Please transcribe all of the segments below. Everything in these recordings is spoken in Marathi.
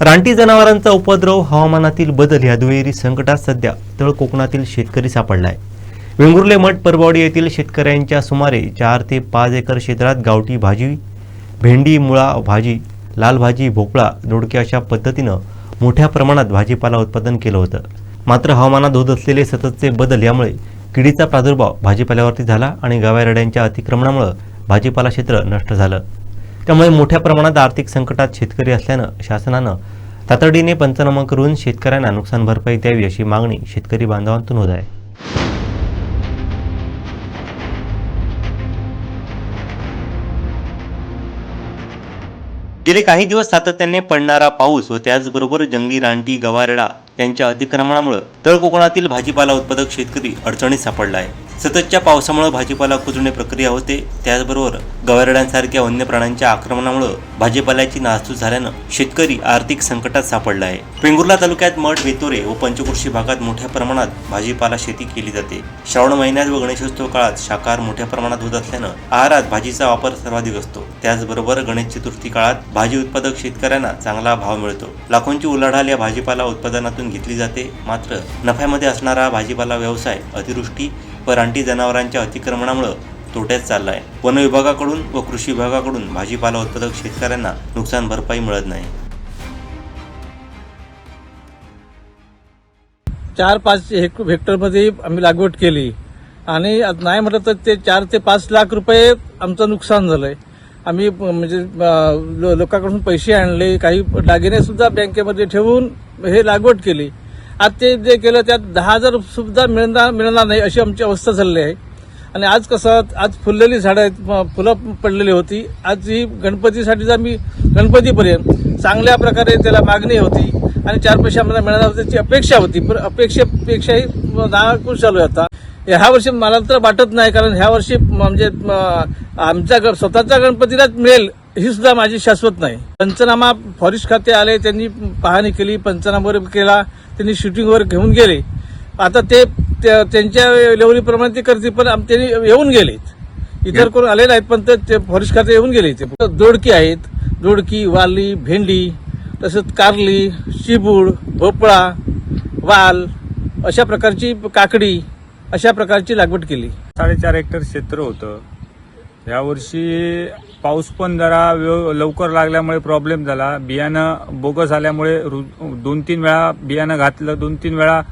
रानटी जनावरांचा उपद्रव हवामानातील बदल या दुहेरी संकटात सध्या तळ कोकणातील शेतकरी सापडलाय. वेंगुर्ले मठ परबावडी येथील शेतकऱ्यांच्या सुमारे चार ते पाच एकर क्षेत्रात गावठी भाजी भेंडी मुळा भाजी लाल भाजी भोपळा दोडके अशा पद्धतीनं मोठ्या प्रमाणात भाजीपाला उत्पादन केलं होतं. मात्र हवामानात होत असलेले सततचे बदल यामुळे किडीचा प्रादुर्भाव भाजीपाल्यावरती झाला आणि गावारेड्यांच्या अतिक्रमणामुळं भाजीपाला क्षेत्र नष्ट झालं. त्यामुळे मोठ्या प्रमाणात आर्थिक संकटात शेतकरी असल्यानं शासनानं तातडीने पंचनामा करून शेतकऱ्यांना नुकसान भरपाई द्यावी अशी मागणी शेतकरी बांधवांतून होत आहे. गेले काही दिवस सातत्याने पडणारा पाऊस व त्याचबरोबर जंगली रानटी गवारेडा यांच्या अतिक्रमणामुळे तळ कोकणातील भाजीपाला उत्पादक शेतकरी अडचणीत सापडला आहे. सततच्या पावसामुळे भाजीपाला कुजणे प्रक्रिया होते. त्याचबरोबर गवारड्यांसारख्या वन्य प्राण्यांच्या आक्रमणामुळे भाजीपाल्याची नासधूस झाल्यानं शेतकरी आर्थिक संकटात सापडला आहे. पेंगुर्ला तालुक्यात मठ वेतोरे व पंचकृषी भागात मोठ्या प्रमाणात भाजीपाला शेती केली जाते. श्रावण महिन्यात व गणेशोत्सव काळात शाकाहार मोठ्या प्रमाणात होत असल्यानं आहारात भाजीचा वापर सर्वाधिक असतो. त्याचबरोबर गणेश चतुर्थी काळात भाजी उत्पादक शेतकऱ्यांना चांगला भाव मिळतो. लाखोंची उलाढाल या भाजीपाला उत्पादनातून घेतली जाते. मात्र नफ्यामध्ये असणारा भाजीपाला व्यवसाय अतिवृष्टी व रानटी जनावरांच्या अतिक्रमणामुळे तोट्यात चाललाय. वन विभागाकडून व कृषी विभागाकडून भाजीपाला उत्पादक शेतकऱ्यांना नुकसान भरपाई मिळत नाही. चार पाच हेक हेक्टरमध्ये आम्ही लागवड केली. आणि नाही म्हटलं तर ते चार ते पाच लाख रुपये आमचं नुकसान झालंय. आम्ही म्हणजे लोकांकडून पैसे आणले. काही दागिने सुद्धा बँकेमध्ये ठेवून हे लागवड केली. आज ते जे केलं त्यात दहा हजार सुद्धा मिळणार मिळणार नाही अशी आमची अवस्था झालेली आहे. आणि आज कसं आज फुललेली झाडं आहेत फुलं पडलेली होती. आज ही गणपतीसाठी जर मी गणपतीपर्यंत चांगल्या प्रकारे त्याला मागणी होती. आणि चार पैसे आम्हाला मिळणार त्याची अपेक्षा होती. पण अपेक्षेपेक्षाही नाखुश चालू आहे आता. ह्या वर्षी मला तर वाटत नाही कारण ह्या वर्षी म्हणजे आमच्या ग- स्वतःच्या गणपतीलाच मिळेल ही सुद्धा माझी शाश्वत नाही. पंचनामा फॉरेस्ट खाते आले त्यांनी पाहणी केली पंचनामा वगैरे केला. त्यांनी शूटिंगवर घेऊन गेले. आता ते त्या- त्यांच्या लेवलीप्रमाणे ते करतील पण त्यांनी येऊन गेलेत. इतर कोण आले नाहीत पण ते- ते फॉरेस्ट खाते येऊन गेले ते दोडकी आहेत. दोडकी वाली भेंडी तसंच कारली चिबूड भोपळा वाल अशा प्रकारची काकडी अशा प्रकारची लागवड केली. साडेचार हेक्टर क्षेत्र होतं. यावर्षी पाऊस पण जरा व्यव- लवकर लागल्यामुळे प्रॉब्लेम झाला. बियाणं बोगस आल्यामुळे रु- दोन तीन वेळा बियाणं घातलं दोन तीन वेळा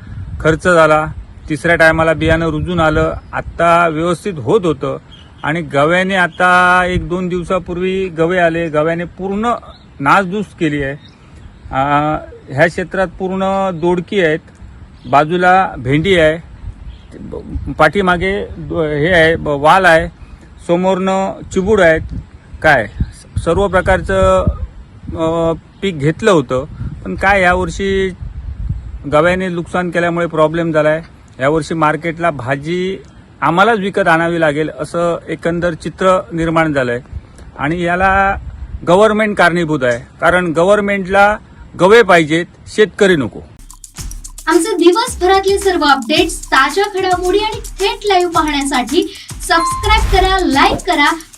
खर्च झाला. तिसऱ्या टायमाला बियाणं रुजून आलं. आत्ता व्यवस्थित होत होतं. आणि गव्याने आता एक दोन दिवसापूर्वी गवे आले. गव्याने पूर्ण नासधूस केली आहे. ह्या क्षेत्रात पूर्ण दोडकी आहेत. बाजूला भेंडी आहे. पाठीमागे दो- हे आहे ब- वाल आहे. समोरनं चिबूड आहेत. काय? सर्व प्रकारचं पीक घेतलं होतं. पण काय यावर्षी गव्याने नुकसान केल्यामुळे प्रॉब्लेम झाला आहे यावर्षी मार्केटला भाजी आम्हालाच विकत आणावी लागेल असं एकंदर चित्र निर्माण झालं आहे आणि याला गव्हर्नमेंट कारणीभूत आहे. कारण गव्हर्नमेंटला गवे पाहिजेत शेतकरी नको. आमचे दिवसभरातले सर्व अपडेट्स ताज्या घडामोडी आणि थेट लाईव्ह पाहण्यासाठी सबस्क्राईब करा लाईक करा